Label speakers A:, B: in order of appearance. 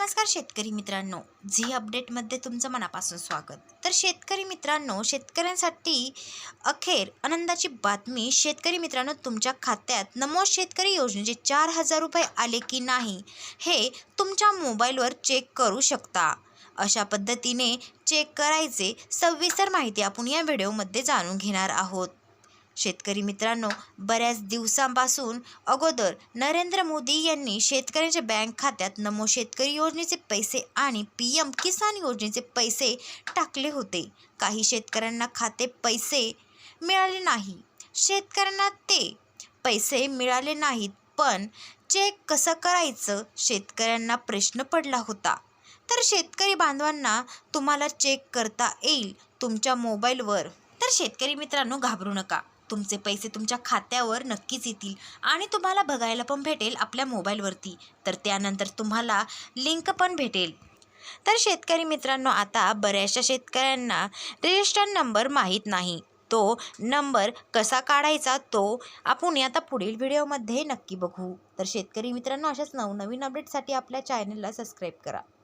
A: नमस्कार शेतकरी मित्रांनो. झी अपडेटमध्ये तुमचं मनापासून स्वागत. तर शेतकरी मित्रांनो शेतकऱ्यांसाठी अखेर आनंदाची बातमी शेतकरी मित्रांनो तुमच्या खात्यात नमो शेतकरी योजनेचे चार हजार रुपये आले की नाही हे तुमच्या मोबाईलवर चेक करू शकता. अशा पद्धतीने चेक करायचे सविस्तर माहिती आपण या व्हिडिओमध्ये जाणून घेणार आहोत. शेतकरी मित्रांनो बऱ्याच दिवसांपासून अगोदर नरेंद्र मोदी यांनी शेतकऱ्यांच्या बँक खात्यात नमो शेतकरी योजनेचे पैसे आणि पी एम किसान योजनेचे पैसे टाकले होते. काही शेतकऱ्यांना खाते पैसे मिळाले नाही. शेतकऱ्यांना ते पैसे मिळाले नाहीत पण चेक कसं करायचं? शेतकऱ्यांना प्रश्न पडला होता. तर शेतकरी बांधवांना तुम्हाला चेक करता येईल तुमच्या मोबाईलवर. तर शेतकरी मित्रांनो घाबरू नका. तुमचे पैसे तुमच्या खात्यावर नक्कीच येतील आणि तुम्हाला बघायला पण भेटेल आपल्या मोबाईलवरती. तर त्यानंतर तुम्हाला लिंक पण भेटेल. तर शेतकरी मित्रांनो आता बऱ्याचशा शेतकऱ्यांना रजिस्टर नंबर माहीत नाही. तो नंबर कसा काढायचा तो आपण आता पुढील व्हिडिओमध्ये नक्की बघू. तर शेतकरी मित्रांनो अशाच नवनवीन अपडेटसाठी आपल्या चॅनलला सबस्क्राईब करा.